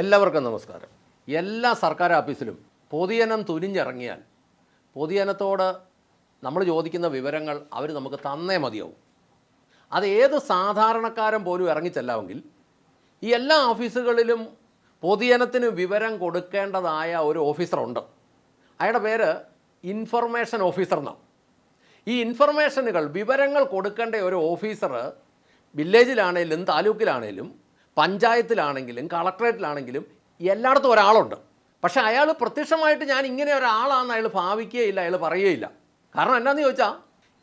എല്ലാവർക്കും നമസ്കാരം. എല്ലാ സർക്കാർ ഓഫീസിലും പൊതുജനം തുനിഞ്ഞിറങ്ങിയാൽ പൊതുജനത്തോട് നമ്മൾ ചോദിക്കുന്ന വിവരങ്ങൾ അവർ നമുക്ക് തന്നേ മതിയാവും. അത് ഏത് സാധാരണക്കാരൻ പോലും ഇറങ്ങിച്ചെല്ലാമെങ്കിൽ ഈ എല്ലാ ഓഫീസുകളിലും പൊതുജനത്തിന് വിവരം കൊടുക്കേണ്ടതായ ഒരു ഓഫീസറുണ്ട്. അയാളുടെ പേര് ഇൻഫർമേഷൻ ഓഫീസർ എന്നാണ്. ഈ ഇൻഫർമേഷനുകൾ വിവരങ്ങൾ കൊടുക്കേണ്ട ഒരു ഓഫീസർ വില്ലേജിലാണേലും താലൂക്കിലാണേലും പഞ്ചായത്തിലാണെങ്കിലും കളക്ടറേറ്റിലാണെങ്കിലും എല്ലായിടത്തും ഒരാളുണ്ട്. പക്ഷെ അയാൾ പ്രത്യക്ഷമായിട്ട് ഞാൻ ഇങ്ങനെ ഒരാളാണെന്ന് അയാൾ ഭാവിക്കുകയില്ല അയാൾ പറയുകയില്ല. കാരണം എന്നാന്ന് ചോദിച്ചാൽ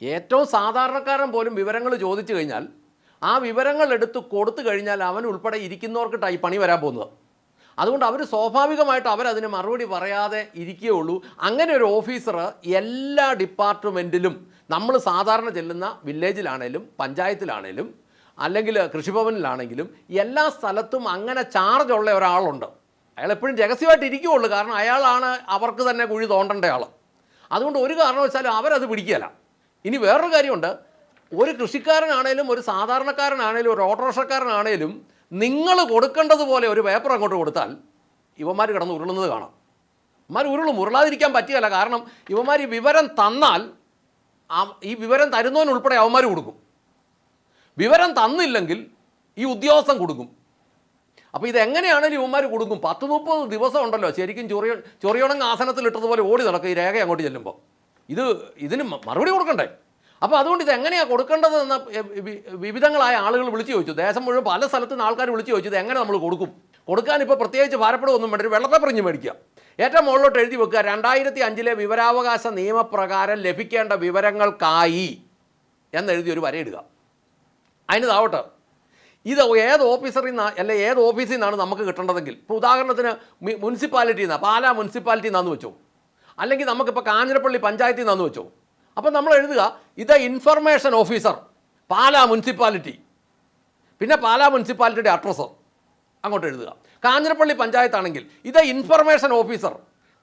ഏറ്റവും സാധാരണക്കാരൻ പോലും വിവരങ്ങൾ ചോദിച്ചു കഴിഞ്ഞാൽ ആ വിവരങ്ങൾ എടുത്ത് കൊടുത്തു കഴിഞ്ഞാൽ അവൻ ഉൾപ്പെടെ ഇരിക്കുന്നവർക്കിട്ടായി പണി വരാൻ പോകുന്നത്. അതുകൊണ്ട് അവർ സ്വാഭാവികമായിട്ട് അവരതിന് മറുപടി പറയാതെ ഇരിക്കുകയുള്ളൂ. അങ്ങനെ ഒരു ഓഫീസർ എല്ലാ ഡിപ്പാർട്ട്മെന്റിലും നമ്മൾ സാധാരണ ചെല്ലുന്ന വില്ലേജിലാണേലും പഞ്ചായത്തിലാണേലും അല്ലെങ്കിൽ കൃഷിഭവനിലാണെങ്കിലും എല്ലാ സ്ഥലത്തും അങ്ങനെ ചാർജ് ഉള്ള ഒരാളുണ്ട്. അയാൾ എപ്പോഴും രഹസ്യമായിട്ട് ഇരിക്കുകയുള്ളൂ. കാരണം അയാളാണ് അവർക്ക് തന്നെ കുഴി തോണ്ടേണ്ട ആൾ അതുകൊണ്ട് ഒരു കാരണം കാരണവശാലും അവരത് പിടിക്കുകയല്ല. ഇനി വേറൊരു കാര്യമുണ്ട്. ഒരു കൃഷിക്കാരനാണേലും ഒരു സാധാരണക്കാരനാണേലും ഒരു ഓട്ടോറിക്ഷക്കാരനാണേലും നിങ്ങൾ കൊടുക്കേണ്ടതുപോലെ ഒരു പേപ്പർ അങ്ങോട്ട് കൊടുത്താൽ ഇവന്മാർ കിടന്ന് ഉരുളുന്നത് കാണാം. ഇവന്മാർ ഉരുളും. ഉരുളാതിരിക്കാൻ പറ്റുകയില്ല. കാരണം ഇവന്മാർ ഈ വിവരം തന്നാൽ ഈ വിവരം തരുന്നവനുൾപ്പെടെ അവന്മാർ കൊടുക്കും. വിവരം തന്നില്ലെങ്കിൽ ഈ ഉദ്യോഗസ്ഥൻ കൊടുക്കും. അപ്പോൾ ഇതെങ്ങനെയാണെങ്കിലും ഇവന്മാർ കൊടുക്കും? പത്ത് മുപ്പത് ദിവസം ഉണ്ടല്ലോ. ശരിക്കും ചൊറിയ ചൊറിയോണങ്ങ് ആസനത്തിൽ ഇട്ടതുപോലെ ഓടി നടക്കും ഈ രേഖ അങ്ങോട്ട് ചെല്ലുമ്പോൾ ഇത് ഇതിന് മറുപടി കൊടുക്കണ്ടേ? അപ്പോൾ അതുകൊണ്ട് ഇത് എങ്ങനെയാണ് കൊടുക്കേണ്ടതെന്ന് വിവിധങ്ങളായ ആളുകൾ വിളിച്ചു ചോദിച്ചു. ദേശം മുഴുവൻ പല സ്ഥലത്തു നിന്ന് ആൾക്കാർ വിളിച്ചു ചോദിച്ചു ഇത് എങ്ങനെ നമ്മൾ കൊടുക്കും? കൊടുക്കാൻ ഇപ്പോൾ പ്രത്യേകിച്ച് ഭാരപ്പെടുകയൊന്നും വേണ്ട. വെള്ളപ്പേപ്പർ ഇഞ്ഞ് മേടിക്കുക. ഏറ്റവും മുകളിലോട്ട് എഴുതി വെക്കുക. രണ്ടായിരത്തി അഞ്ചിലെ വിവരാവകാശ നിയമപ്രകാരം ലഭിക്കേണ്ട വിവരങ്ങൾക്കായി എന്നെഴുതി ഒരു വരയിടുക അതിന് താവട്ടെ ഇത് ഏത് ഓഫീസറിൽ നിന്ന് അല്ലെ ഏത് ഓഫീസിൽ നിന്നാണ് നമുക്ക് കിട്ടേണ്ടതെങ്കിൽ? ഇപ്പോൾ ഉദാഹരണത്തിന് മുനിസിപ്പാലിറ്റി മുനിസിപ്പാലിറ്റിയിൽ നിന്ന് പാലാ മുനിസിപ്പാലിറ്റിയിൽ നിന്നാന്ന് വെച്ചോ. അല്ലെങ്കിൽ നമുക്കിപ്പോൾ കാഞ്ഞിരപ്പള്ളി പഞ്ചായത്തിൽ നിന്നാന്ന് വെച്ചോ. അപ്പോൾ നമ്മൾ എഴുതുക ഇത് ഇൻഫർമേഷൻ ഓഫീസർ പാലാ മുനിസിപ്പാലിറ്റി. പിന്നെ പാലാ മുനിസിപ്പാലിറ്റിയുടെ അഡ്രസ്സ് അങ്ങോട്ട് എഴുതുക. കാഞ്ഞിരപ്പള്ളി പഞ്ചായത്താണെങ്കിൽ ഇത് ഇൻഫർമേഷൻ ഓഫീസർ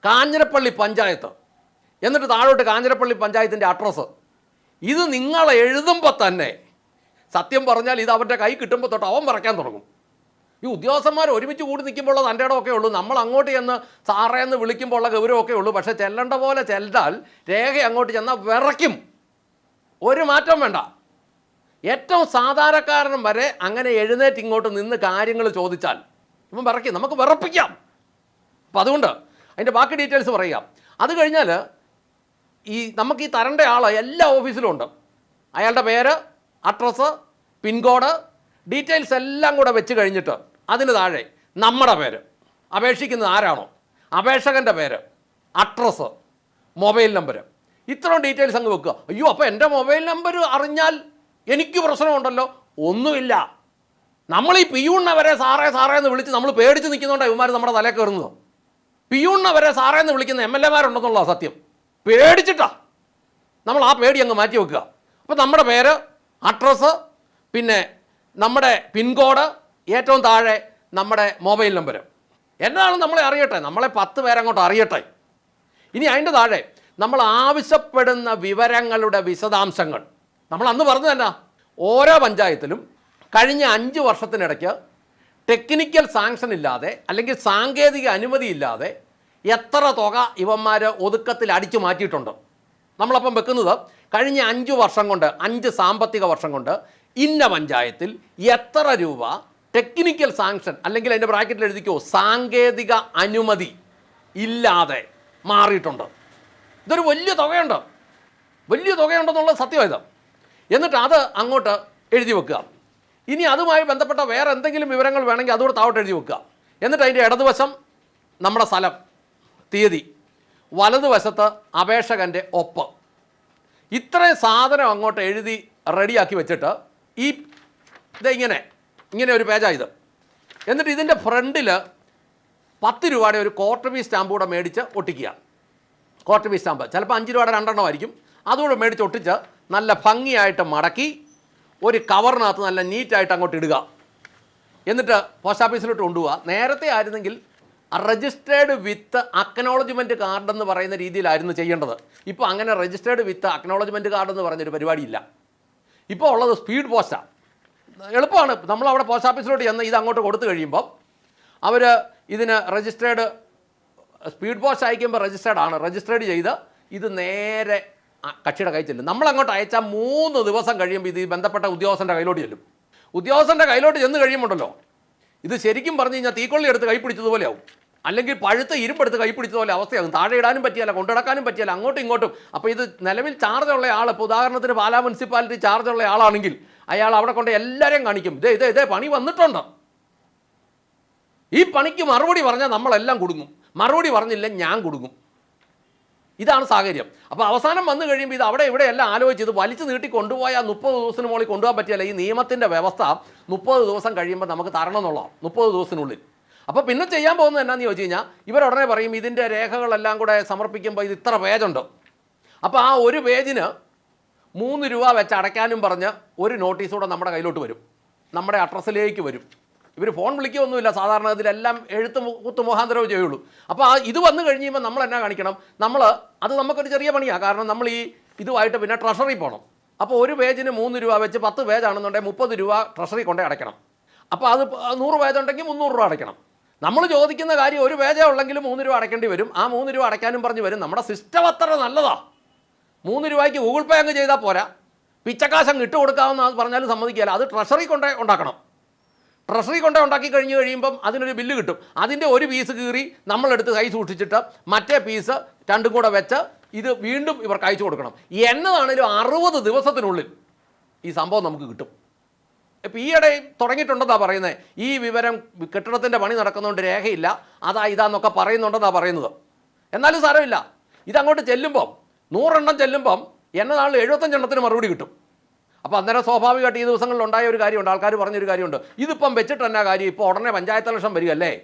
കാഞ്ഞിരപ്പള്ളി പഞ്ചായത്ത്. എന്നിട്ട് താഴോട്ട് കാഞ്ഞിരപ്പള്ളി പഞ്ചായത്തിന്റെ അഡ്രസ്സ് ഇത് നിങ്ങൾ എഴുതുമ്പോൾ തന്നെ സത്യം പറഞ്ഞാൽ ഇത് അവരുടെ കൈ കിട്ടുമ്പോൾ തൊട്ട് അവൻ പറയ്ക്കാൻ തുടങ്ങും. ഈ ഉദ്യോഗസ്ഥന്മാർ ഒരുമിച്ച് കൂടി നിൽക്കുമ്പോൾ ഉള്ള തന്റെ ഇടമൊക്കെ ഉള്ളൂ. നമ്മൾ അങ്ങോട്ട് ചെന്ന് സാറേ എന്ന് വിളിക്കുമ്പോൾ ഉള്ള ഗൗരവമൊക്കെ ഉള്ളൂ. പക്ഷേ ചെല്ലേണ്ട പോലെ ചെല്ലാൽ രേഖ അങ്ങോട്ട് ചെന്നാൽ വിറയ്ക്കും. ഒരു മാറ്റം വേണ്ട. ഏറ്റവും സാധാരണക്കാരനും വരെ അങ്ങനെ എഴുന്നേറ്റ് ഇങ്ങോട്ട് നിന്ന് കാര്യങ്ങൾ ചോദിച്ചാൽ ഇപ്പം വിറയ്ക്കും. നമുക്ക് വിറപ്പിക്കാം. അപ്പം അതുകൊണ്ട് അതിന്റെ ബാക്കി ഡീറ്റെയിൽസ് പറയാം അത് കഴിഞ്ഞാൽ ഈ നമുക്ക് ഈ തരേണ്ട ആൾ എല്ലാ ഓഫീസിലും ഉണ്ട്. അയാളുടെ പേര് അഡ്രസ്സ് പിൻകോഡ് ഡീറ്റെയിൽസ് എല്ലാം കൂടെ വെച്ച് കഴിഞ്ഞിട്ട് അതിന് താഴെ നമ്മുടെ പേര്. അപേക്ഷിക്കുന്നത് ആരാണോ? അപേക്ഷകന്റെ പേര് അഡ്രസ്സ് മൊബൈൽ നമ്പർ ഇത്രയും ഡീറ്റെയിൽസ് അങ്ങ് വെക്കുക. അയ്യോ അപ്പോൾ എന്റെ മൊബൈൽ നമ്പർ അറിഞ്ഞാൽ എനിക്ക് പ്രശ്നമുണ്ടല്ലോ? ഒന്നുമില്ല. നമ്മൾ ഈ പിയൂണിനെ വരെ സാറേ സാറേ എന്ന് വിളിച്ച് നമ്മൾ പേടിച്ച് നിൽക്കുന്നതുകൊണ്ടാണ് ഇവന്മാർ നമ്മുടെ തലേ കയറുന്നത്. പിയൂണിനെ വരെ സാറേ എന്ന് വിളിക്കുന്ന എം എൽ എമാരുണ്ടെന്നുള്ള സത്യം. പേടിച്ചിട്ടാ. നമ്മൾ ആ പേടി അങ്ങ് മാറ്റി വെക്കുക. അപ്പോൾ നമ്മുടെ പേര് അഡ്രസ്സ് പിന്നെ നമ്മുടെ പിൻകോഡ് ഏറ്റവും താഴെ നമ്മുടെ മൊബൈൽ നമ്പർ. എന്നാണ് നമ്മളെ അറിയട്ടെ? നമ്മളെ പത്ത് പേരങ്ങോട്ട് അറിയട്ടെ? ഇനി അതിന്റെ താഴെ നമ്മൾ ആവശ്യപ്പെടുന്ന വിവരങ്ങളുടെ വിശദാംശങ്ങൾ. നമ്മൾ അന്ന് പറഞ്ഞു തന്നെ ഓരോ പഞ്ചായത്തിലും കഴിഞ്ഞ അഞ്ച് വർഷത്തിനിടയ്ക്ക് ടെക്നിക്കൽ സാങ്ഷൻ ഇല്ലാതെ അല്ലെങ്കിൽ സാങ്കേതിക അനുമതി ഇല്ലാതെ എത്ര തുക ഇവന്മാർ ഒതുക്കത്തിൽ അടിച്ചു മാറ്റിയിട്ടുണ്ട്. നമ്മളപ്പം വെക്കുന്നത് കഴിഞ്ഞ അഞ്ച് വർഷം കൊണ്ട് അഞ്ച് സാമ്പത്തിക വർഷം കൊണ്ട് ഇന്ന പഞ്ചായത്തിൽ എത്ര രൂപ ടെക്നിക്കൽ സാങ്ഷൻ അല്ലെങ്കിൽ അതിന്റെ ബ്രാക്കറ്റിൽ എഴുതിക്കോ സാങ്കേതിക അനുമതി ഇല്ലാതെ മാറിയിട്ടുണ്ട്. ഇതൊരു വലിയ തുകയുണ്ട്. വലിയ തുകയുണ്ടെന്നുള്ള സത്യമായത് എന്നിട്ട് അത് അങ്ങോട്ട് എഴുതി വെക്കുക. ഇനി അതുമായി ബന്ധപ്പെട്ട വേറെ എന്തെങ്കിലും വിവരങ്ങൾ വേണമെങ്കിൽ അതുകൂടെ താവട്ട് എഴുതി വെക്കുക. എന്നിട്ട് അതിന്റെ ഇടതുവശം നമ്മുടെ സ്ഥലം തീയതി വലതുവശത്ത് അപേക്ഷകന്റെ ഒപ്പ്. ഇത്രയും സാധനം അങ്ങോട്ട് എഴുതി റെഡിയാക്കി വെച്ചിട്ട് ഈ ഇത് ഇങ്ങനെ ഒരു പേജായത് എന്നിട്ട് ഇതിന്റെ ഫ്രണ്ടിൽ പത്ത് രൂപയുടെ ഒരു ക്വാർട്ടർ പീസ് സ്റ്റാമ്പ് കൂടെ മേടിച്ച് ഒട്ടിക്കുക. Quarter piece stamp. ചിലപ്പോൾ അഞ്ച് രൂപയുടെ രണ്ടെണ്ണം ആയിരിക്കും. അതുകൂടെ മേടിച്ച് ഒട്ടിച്ച് നല്ല ഭംഗിയായിട്ട് മടക്കി ഒരു കവറിനകത്ത് നല്ല നീറ്റായിട്ട് അങ്ങോട്ട് ഇടുക. എന്നിട്ട് പോസ്റ്റ് ഓഫീസിലോട്ട് കൊണ്ടുപോവുക. നേരത്തെ ആയിരുന്നെങ്കിൽ രജിസ്റ്റേർഡ് വിത്ത് അക്നോളജ്മെന്റ് കാർഡ് എന്ന് പറയുന്ന രീതിയിലായിരുന്നു ചെയ്യേണ്ടത്. ഇപ്പോൾ അങ്ങനെ രജിസ്റ്റേർഡ് വിത്ത് അക്നോളജ്മെന്റ് കാർഡ് എന്ന് പറയുന്നൊരു പരിപാടിയില്ല. ഇപ്പോൾ ഉള്ളത് സ്പീഡ് പോസ്റ്റാണ് എളുപ്പമാണ്. നമ്മൾ അവിടെ പോസ്റ്റ് ഓഫീസിലോട്ട് ചെന്ന് ഇത് അങ്ങോട്ട് കൊടുത്തു കഴിയുമ്പോൾ അവർ ഇതിന് രജിസ്റ്റേർഡ് സ്പീഡ് പോസ്റ്റ് അയക്കുമ്പോൾ രജിസ്റ്റേർഡ് ആണ്. രജിസ്റ്റേർഡ് ചെയ്ത് ഇത് നേരെ കക്ഷിയുടെ കയ്യിൽ ചെല്ലും. നമ്മളങ്ങോട്ട് അയച്ചാൽ മൂന്ന് ദിവസം കഴിയുമ്പോൾ ഇത് ബന്ധപ്പെട്ട ഉദ്യോഗസ്ഥന്റെ കയ്യിലോട്ട് ചെല്ലും. ഉദ്യോഗസ്ഥന്റെ കയ്യിലോട്ട് ചെന്ന് കഴിയുമ്പോണ്ടല്ലോ ഇത് ശരിക്കും പറഞ്ഞു കഴിഞ്ഞാൽ തീക്കൊള്ളി എടുത്ത് കൈ പിടിച്ചതുപോലെയാവും അല്ലെങ്കിൽ പഴുത്ത ഇരുമ്പെടുത്ത് കൈപ്പിടിച്ച പിടിച്ചതുപോലെ അവസ്ഥയാകും. താഴെ ഇടാനും പറ്റിയല്ല കൊണ്ടുനടക്കാനും പറ്റിയല്ല അങ്ങോട്ടും ഇങ്ങോട്ടും. അപ്പോൾ ഇത് നിലവിൽ ചാർജുള്ള ആൾ ഇപ്പോൾ ഉദാഹരണത്തിന് പാലാ മുനിസിപ്പാലിറ്റി ചാർജുള്ള ആളാണെങ്കിൽ അയാൾ അവിടെ കൊണ്ട് എല്ലാവരെയും കാണിക്കും. ഇതേ ഇതേ ഇതേ പണി വന്നിട്ടുണ്ട്. ഈ പണിക്ക് മറുപടി പറഞ്ഞാൽ നമ്മളെല്ലാം കൊടുക്കും മറുപടി പറഞ്ഞില്ല ഞാൻ കൊടുക്കും ഇതാണ് സാഹചര്യം. അപ്പോൾ അവസാനം വന്നു കഴിയുമ്പോൾ ഇത് അവിടെ ഇവിടെ എല്ലാം ആലോചിച്ച് ഇത് വലിച്ചു നീട്ടി കൊണ്ടുപോയാൽ മുപ്പത് ദിവസത്തിന് മുകളിൽ കൊണ്ടുപോകാൻ പറ്റിയല്ല ഈ നിയമത്തിന്റെ വ്യവസ്ഥ മുപ്പത് ദിവസം കഴിയുമ്പോൾ നമുക്ക് തരണം എന്നുള്ളതാണ്. മുപ്പത് ദിവസത്തിനുള്ളിൽ. അപ്പോൾ പിന്നെ ചെയ്യാൻ പോകുന്നത് എന്നാന്ന് ചോദിച്ചു കഴിഞ്ഞാൽ ഇവരുടനെ പറയും ഇതിന്റെ രേഖകളെല്ലാം കൂടെ സമർപ്പിക്കുമ്പോൾ ഇത് ഇത്ര പേജുണ്ട് അപ്പോൾ ആ ഒരു പേജിന് മൂന്ന് രൂപ വെച്ച് അടയ്ക്കാനും പറഞ്ഞ് ഒരു നോട്ടീസ് കൂടെ നമ്മുടെ കയ്യിലോട്ട് വരും. നമ്മുടെ അഡ്രസ്സിലേക്ക് വരും. ഇവർ ഫോൺ വിളിക്കുകയൊന്നുമില്ല സാധാരണ ഇതിലെല്ലാം എഴുത്ത് കുത്തു മുഖാന്തരവും ചെയ്യുള്ളൂ. അപ്പോൾ ആ ഇത് വന്നു കഴിയുമ്പോൾ നമ്മൾ എന്നാ കാണിക്കണം? നമ്മൾ അത് നമുക്കൊരു ചെറിയ പണിയാണ് കാരണം നമ്മൾ ഈ ഇതുമായിട്ട് പിന്നെ ട്രഷറി പോകണം അപ്പോൾ ഒരു പേജിന് മൂന്ന് രൂപ വെച്ച് പത്ത് പേജാണെന്നുണ്ടെങ്കിൽ മുപ്പത് രൂപ ട്രഷറി കൊണ്ടേ അടയ്ക്കണം. അപ്പോൾ അത് നൂറ് പേജുണ്ടെങ്കിൽ മുന്നൂറ് രൂപ അടയ്ക്കണം. നമ്മൾ ചോദിക്കുന്ന കാര്യം ഒരു പേജേ ഉള്ളെങ്കിൽ മൂന്ന് രൂപ അടയ്ക്കേണ്ടി വരും. ആ മൂന്ന് രൂപ അടയ്ക്കാനും പറഞ്ഞ് വരും. നമ്മുടെ സിസ്റ്റം അത്ര നല്ലതാ. മൂന്ന് രൂപയ്ക്ക് ഗൂഗിൾ പേ അങ്ങ് ചെയ്താൽ പോരാ. പിച്ചക്കാശം ഇട്ട് കൊടുക്കാമെന്ന് പറഞ്ഞാലും സമ്മതിക്കില്ല അത് ട്രഷറി കൊണ്ടേ ഉണ്ടാക്കണം. ട്രഷറി കൊണ്ടേ ഉണ്ടാക്കി കഴിഞ്ഞ് കഴിയുമ്പം അതിനൊരു ബില്ല് കിട്ടും. അതിന്റെ ഒരു പീസ് കീറി നമ്മളെടുത്ത് കൈ സൂക്ഷിച്ചിട്ട് മറ്റേ പീസ് രണ്ടും കൂടെ വെച്ച് ഇത് വീണ്ടും ഇവർക്ക് അയച്ചു കൊടുക്കണം. എന്നതാണേലും അറുപത് ദിവസത്തിനുള്ളിൽ ഈ സംഭവം നമുക്ക് കിട്ടും. ഇപ്പം ഈയിടെ തുടങ്ങിയിട്ടുണ്ടെന്നാണ് പറയുന്നത് ഈ വിവരം കെട്ടിടത്തിന്റെ പണി നടക്കുന്നതുകൊണ്ട് രേഖയില്ല. അതാ ഇതാന്നൊക്കെ പറയുന്നുണ്ടെന്നാണ് പറയുന്നത്. എന്നാലും സാരമില്ല. ഇതങ്ങോട്ട് ചെല്ലുമ്പം നൂറെണ്ണം ചെല്ലുമ്പം എന്നതാളിൽ എഴുപത്തഞ്ചെണ്ണത്തിന് മറുപടി കിട്ടും. അപ്പോൾ അന്നേരം സ്വാഭാവികമായിട്ട് ഈ ദിവസങ്ങളിൽ ഉണ്ടായ ഒരു കാര്യമുണ്ട്. ആൾക്കാർ പറഞ്ഞൊരു കാര്യമുണ്ട്. ഇതിപ്പം വെച്ചിട്ട് എന്നാ കാര്യം? ഇപ്പോൾ ഉടനെ പഞ്ചായത്ത് ഇലക്ഷൻ വരികയല്ലേ?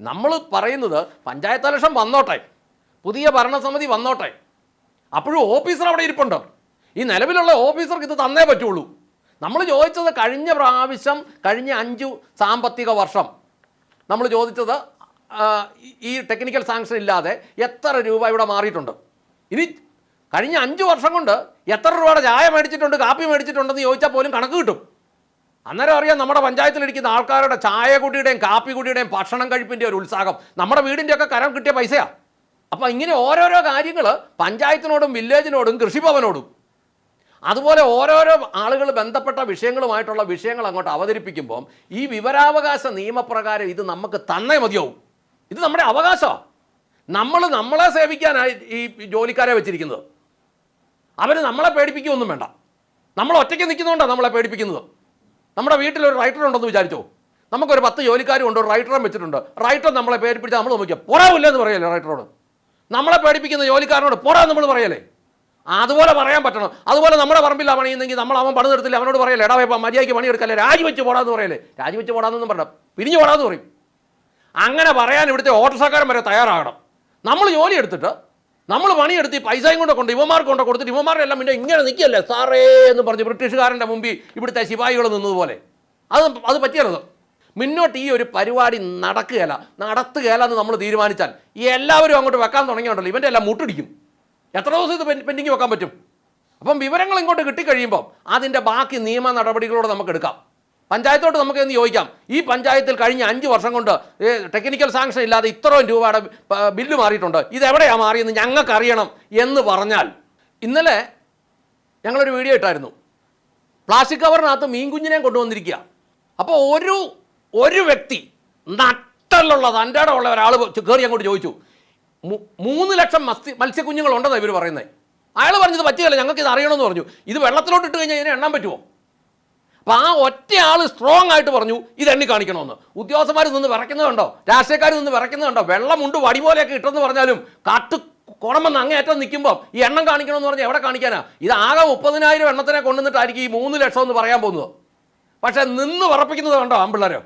നമ്മൾ പറയുന്നത് പഞ്ചായത്ത് ഇലക്ഷൻ വന്നോട്ടെ. പുതിയ ഭരണസമിതി വന്നോട്ടെ. അപ്പോഴും ഓഫീസർ അവിടെ ഇരിപ്പുണ്ട്. ഈ നിലവിലുള്ള ഓഫീസർക്ക് ഇത് തന്നേ പറ്റുള്ളൂ. നമ്മൾ ചോദിച്ചത് കഴിഞ്ഞ പ്രാവശ്യം കഴിഞ്ഞ അഞ്ചു സാമ്പത്തിക വർഷം നമ്മൾ ചോദിച്ചത് ഈ- ടെക്നിക്കൽ സാങ്ഷൻ ഇല്ലാതെ എത്ര രൂപ ഇവിടെ മാറിയിട്ടുണ്ട്? ഇനി കഴിഞ്ഞ അഞ്ച് വർഷം കൊണ്ട് എത്ര രൂപയുടെ ചായ മേടിച്ചിട്ടുണ്ട് കാപ്പി മേടിച്ചിട്ടുണ്ടെന്ന് ചോദിച്ചാൽ പോലും കണക്ക് കിട്ടും. അന്നേരം അറിയാം നമ്മുടെ പഞ്ചായത്തിലിരിക്കുന്ന ആൾക്കാരുടെ ചായ കുടിയുടെയും കാപ്പി കുടിയുടെയും ഭക്ഷണം കഴിപ്പിന്റെ ഒരു ഉത്സാഹം. നമ്മുടെ വീടിന്റെ ഒക്കെ കരം കിട്ടിയ പൈസയാണ് അപ്പോൾ ഇങ്ങനെ ഓരോരോ കാര്യങ്ങൾ പഞ്ചായത്തിനോടും വില്ലേജിനോടും കൃഷിഭവനോടും അതുപോലെ ഓരോരോ ആളുകൾ ബന്ധപ്പെട്ട വിഷയങ്ങളുമായിട്ടുള്ള വിഷയങ്ങൾ അങ്ങോട്ട് അവതരിപ്പിക്കുമ്പം ഈ വിവരാവകാശ നിയമപ്രകാരം ഇത് നമുക്ക് തന്നേ മതിയാവും. ഇത് നമ്മുടെ അവകാശമാണ് നമ്മൾ നമ്മളെ സേവിക്കാനായി ഈ ജോലിക്കാരെ വെച്ചിരിക്കുന്നത്. അവർ നമ്മളെ പേടിപ്പിക്കുകയൊന്നും വേണ്ട. നമ്മൾ ഒറ്റയ്ക്ക് നിൽക്കുന്നതുകൊണ്ടാണ് നമ്മളെ പേടിപ്പിക്കുന്നത്. നമ്മുടെ വീട്ടിൽ ഒരു റൈറ്റർ ഉണ്ടെന്ന് വിചാരിച്ചോ? നമുക്കൊരു പത്ത് ജോലിക്കാരും ഉണ്ട് ഒരു റൈറ്ററും വെച്ചിട്ടുണ്ട്. റൈറ്റർ നമ്മളെ പേടിപ്പിച്ചാൽ നമ്മൾ നോക്കിയാൽ പുറവില്ലെന്ന് പറയല്ലേ റൈറ്ററോട് നമ്മളെ പേടിപ്പിക്കുന്ന ജോലിക്കാരനോട് പുറ നമ്മൾ പറയല്ലേ? അതുപോലെ പറയാൻ പറ്റണം. അതുപോലെ നമ്മുടെ പറമ്പില്ല പണിയുന്നെങ്കിൽ നമ്മൾ അവൻ പണി അവനോട് പറയല്ലേ എടാ വേപ്പ മര്യാദയ്ക്ക് പണിയെടുക്കല്ലേ? രാജിവെച്ച് പോടാന്ന് പറയല്ലേ? രാജിവെച്ച് പോടാന്നൊന്നും പറഞ്ഞ പിരിഞ്ഞു പോടാന്ന് പറയും. അങ്ങനെ പറയാൻ ഇവിടുത്തെ ഓട്ടോസക്കാരൻ വരെ തയ്യാറാകണം. നമ്മൾ ജോലി എടുത്തിട്ട് നമ്മൾ പണിയെടുത്ത് ഈ പൈസയും കൊണ്ട് കൊണ്ട് ഇവന്മാർക്ക് കൊണ്ട് കൊടുത്തിട്ട് ഇവന്മാരുടെ എല്ലാം പിന്നെ ഇങ്ങനെ നിൽക്കല്ലേ സാറേ എന്ന് പറഞ്ഞ് ബ്രിട്ടീഷുകാരന്റെ മുമ്പിൽ ഇവിടുത്തെ ശിപായികൾ നിന്നതുപോലെ. അത് അത് പറ്റിയല്ലത് മുന്നോട്ട് ഈ ഒരു പരിപാടി നടക്കുകയല്ല. നടത്തുകയല്ല എന്ന് നമ്മൾ തീരുമാനിച്ചാൽ ഈ എല്ലാവരും അങ്ങോട്ട് വെക്കാൻ തുടങ്ങിയുണ്ടല്ലോ. ഇവന്റെ എല്ലാം മുട്ടിടിക്കും. എത്ര ദിവസം ഇത് പെൻഡിങ് വെക്കാൻ പറ്റും? അപ്പം വിവരങ്ങൾ ഇങ്ങോട്ട് കിട്ടിക്കഴിയുമ്പം അതിന്റെ ബാക്കി നിയമ നടപടികളോട് നമുക്ക് എടുക്കാം. പഞ്ചായത്തോട്ട് നമുക്ക് എന്ന് ചോദിക്കാം. ഈ പഞ്ചായത്തിൽ കഴിഞ്ഞ അഞ്ച് വർഷം കൊണ്ട് ടെക്നിക്കൽ സാങ്ഷൻ ഇല്ലാതെ ഇത്രയും രൂപയുടെ ബില്ല് മാറിയിട്ടുണ്ട്. ഇതെവിടെയാണ് മാറിയെന്ന് ഞങ്ങൾക്ക് അറിയണം എന്ന് പറഞ്ഞാൽ ഇന്നലെ ഞങ്ങളൊരു വീഡിയോ ഇട്ടായിരുന്നു. പ്ലാസ്റ്റിക് കവറിനകത്ത് മീൻകുഞ്ഞിനെ കൊണ്ടുവന്നിരിക്കുക. അപ്പോൾ ഒരു ഒരു വ്യക്തി നട്ടലുള്ള തന്റെ ഉള്ള ഒരാൾ കയറി അങ്ങോട്ട് ചോദിച്ചു. മൂന്ന് ലക്ഷം മത്സ്യ മത്സ്യക്കുഞ്ഞുങ്ങളുണ്ടെന്നാണ് ഇവർ പറയുന്നത് അയാൾ പറഞ്ഞത് പറ്റിയല്ല ഞങ്ങൾക്ക് ഇത് അറിയണമെന്ന് പറഞ്ഞു. ഇത് വെള്ളത്തിലോട്ട് ഇട്ട് കഴിഞ്ഞാൽ ഇതിനെ എണ്ണാൻ പറ്റുമോ? അപ്പം ആ ഒറ്റ ആൾ സ്ട്രോങ് ആയിട്ട് പറഞ്ഞു ഇത് എണ്ണി കാണിക്കണമെന്ന്. ഉദ്യോഗസ്ഥന്മാർ നിന്ന് വിറയ്ക്കുന്നതുണ്ടോ രാഷ്ട്രീയക്കാർ നിന്ന് വിറയ്ക്കുന്നതുണ്ടോ വെള്ളമുണ്ട് വടി പോലെയൊക്കെ ഇട്ടെന്ന് പറഞ്ഞാലും കാട്ട് കുണമെന്ന് അങ്ങേറ്റം നിൽക്കുമ്പോൾ ഈ എണ്ണം കാണിക്കണമെന്ന് പറഞ്ഞാൽ എവിടെ കാണിക്കാനാ? ഇത് ആകെ മുപ്പതിനായിരം എണ്ണത്തിനെ കൊണ്ടുവന്നിട്ടായിരിക്കും ഈ മൂന്ന് ലക്ഷം എന്ന് പറയാൻ പോകുന്നത്. പക്ഷേ നിന്ന് വിറപ്പിക്കുന്നത് കണ്ടോ ആമ്പിള്ളേരോ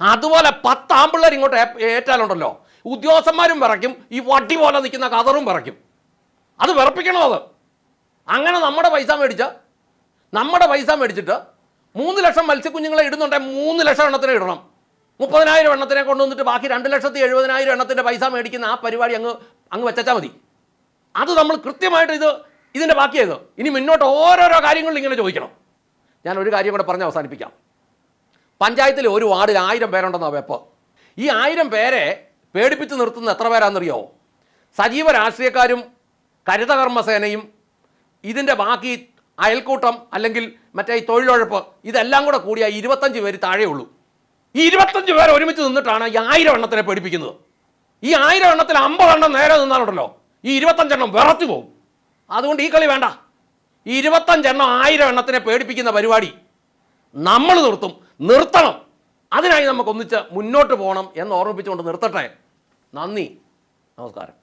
അതുപോലെ പത്ത് ആമ്പിള്ളേർ ഇങ്ങോട്ട് ഏറ്റാലുണ്ടല്ലോ. ഉദ്യോഗസ്ഥന്മാരും വിറയ്ക്കും ഈ വട്ടി പോലെ നിൽക്കുന്ന കതറും വിറയ്ക്കും. അത് വിറപ്പിക്കണോ അത്? അങ്ങനെ നമ്മുടെ പൈസ മേടിച്ച നമ്മുടെ പൈസ മേടിച്ചിട്ട് മൂന്ന് ലക്ഷം മത്സ്യക്കുഞ്ഞുങ്ങളെ ഇടുന്നുണ്ടെങ്കിൽ മൂന്ന് ലക്ഷം എണ്ണത്തിന് ഇടണം. മുപ്പതിനായിരം എണ്ണത്തിനെ കൊണ്ടുവന്നിട്ട് ബാക്കി രണ്ട് ലക്ഷത്തി എഴുപതിനായിരം എണ്ണത്തിന്റെ പൈസ മേടിക്കുന്ന ആ പരിപാടി അങ്ങ് അങ്ങ് വെച്ചാൽ മതി. അത് നമ്മൾ കൃത്യമായിട്ട് ഇത് ഇതിന്റെ ബാക്കിയത് ഇനി മുന്നോട്ട് ഓരോരോ കാര്യങ്ങളിൽ ഇങ്ങനെ ചോദിക്കണം. ഞാൻ ഒരു കാര്യം കൂടെ പറഞ്ഞ് അവസാനിപ്പിക്കാം. പഞ്ചായത്തിൽ ഒരു വാർഡിൽ ആയിരം പേരുണ്ടെന്നാണ് വെപ്പ്. ഈ ആയിരം പേരെ പേടിപ്പിച്ച് നിർത്തുന്ന എത്ര പേരാണെന്നറിയോ? സജീവ രാഷ്ട്രീയക്കാരും കരുതകർമ്മസേനയും ഇതിന്റെ ബാക്കി അയൽക്കൂട്ടം അല്ലെങ്കിൽ മറ്റേ ഈ തൊഴിലുഴപ്പ് ഇതെല്ലാം കൂടെ കൂടിയ ഇരുപത്തഞ്ച് പേര് താഴെയുള്ളൂ ഈ ഇരുപത്തഞ്ച് പേർ ഒരുമിച്ച് നിന്നിട്ടാണ് ഈ ആയിരം എണ്ണത്തിനെ പേടിപ്പിക്കുന്നത്. ഈ ആയിരം എണ്ണത്തിൽ അമ്പതെണ്ണം നേരെ നിന്നാലുണ്ടല്ലോ. ഈ ഇരുപത്തഞ്ചെണ്ണം വിറച്ചു പോകും. അതുകൊണ്ട് ഈ കളി വേണ്ട. ഈ ഇരുപത്തഞ്ചെണ്ണം ആയിരം എണ്ണത്തിനെ പേടിപ്പിക്കുന്ന പരിപാടി നമ്മൾ നിർത്തും. നിർത്തണം. അതിനായി നമുക്ക് ഒന്നിച്ച് മുന്നോട്ട് പോകണം എന്ന് ഓർമ്മിപ്പിച്ചുകൊണ്ട് നിർത്തട്ടെ. നന്ദി. നമസ്കാരം.